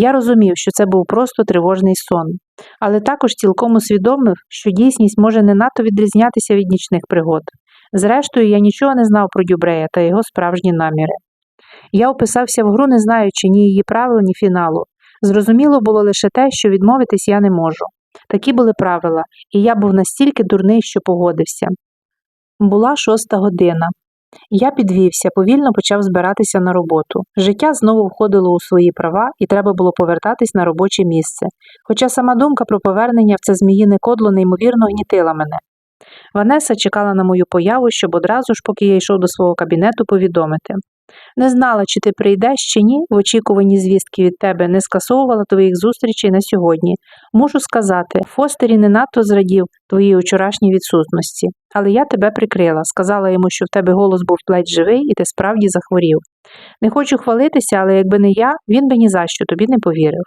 Я розумів, що це був просто тривожний сон, але також цілком усвідомив, що дійсність може не надто відрізнятися від нічних пригод. Зрештою, я нічого не знав про Дюбрея та його справжні наміри. Я описався в гру, не знаючи ні її правил, ні фіналу. Зрозуміло було лише те, що відмовитись я не можу. Такі були правила, і я був настільки дурний, що погодився. Була шоста година. Я підвівся, повільно почав збиратися на роботу. Життя знову входило у свої права, і треба було повертатись на робоче місце. Хоча сама думка про повернення в це зміїне кодло неймовірно гнітила мене. Ванеса чекала на мою появу, щоб одразу ж, поки я йшов до свого кабінету, повідомити. Не знала, чи ти прийдеш чи ні, в очікуванні звістки від тебе не скасовувала твоїх зустрічей на сьогодні. Мушу сказати, Фостері не надто зрадів твоїй вчорашній відсутності, але я тебе прикрила, сказала йому, що в тебе голос був ледь живий і ти справді захворів. Не хочу хвалитися, але якби не я, він би ні за що тобі не повірив.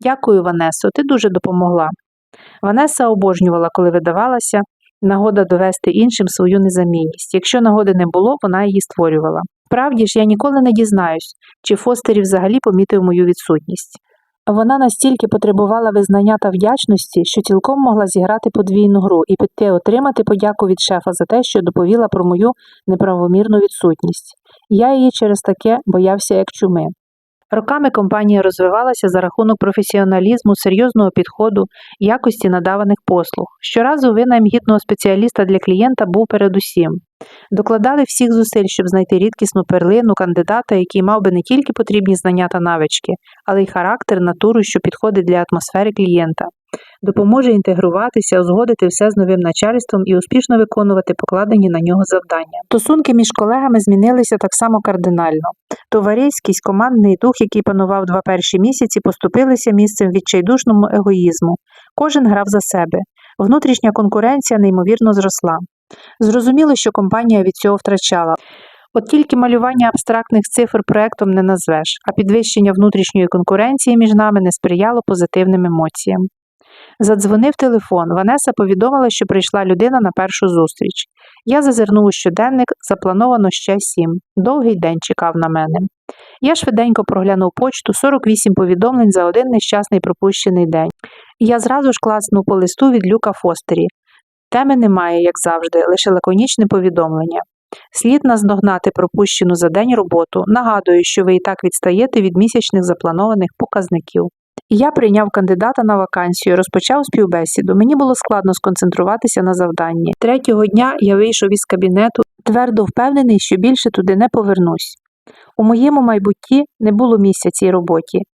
Дякую, Ванесо, ти дуже допомогла. Ванеса обожнювала, коли видавалася, нагода довести іншим свою незамінність. Якщо нагоди не було, вона її створювала. Правді ж, я ніколи не дізнаюсь, чи Фостері взагалі помітив мою відсутність. Вона настільки потребувала визнання та вдячності, що цілком могла зіграти подвійну гру і піти отримати подяку від шефа за те, що доповіла про мою неправомірну відсутність. Я її через таке боявся як чуми. Роками компанія розвивалася за рахунок професіоналізму, серйозного підходу, якості надаваних послуг. Щоразу винайм гідного спеціаліста для клієнта був передусім. Докладали всіх зусиль, щоб знайти рідкісну перлину кандидата, який мав би не тільки потрібні знання та навички, але й характер, натуру, що підходить для атмосфери клієнта. Допоможе інтегруватися, узгодити все з новим начальством і успішно виконувати покладені на нього завдання. Стосунки між колегами змінилися так само кардинально. Товариськість, командний дух, який панував два перші місяці, поступилися місцем відчайдушному егоїзму. Кожен грав за себе. Внутрішня конкуренція неймовірно зросла. Зрозуміло, що компанія від цього втрачала. От тільки малювання абстрактних цифр проектом не назвеш, а підвищення внутрішньої конкуренції між нами не сприяло позитивним емоціям. Задзвонив телефон. Ванеса повідомила, що прийшла людина на першу зустріч. Я зазирнув у щоденник, заплановано ще сім. Довгий день чекав на мене. Я швиденько проглянув почту 48 повідомлень за один нещасний пропущений день. Я зразу ж класнув по листу від Люка Фостері. Теми немає, як завжди, лише лаконічне повідомлення. Слід наздогнати пропущену за день роботу. Нагадую, що ви і так відстаєте від місячних запланованих показників. Я прийняв кандидата на вакансію, розпочав співбесіду. Мені було складно сконцентруватися на завданні. Третього дня я вийшов із кабінету, твердо впевнений, що більше туди не повернусь. У моєму майбутті не було місця цій роботі.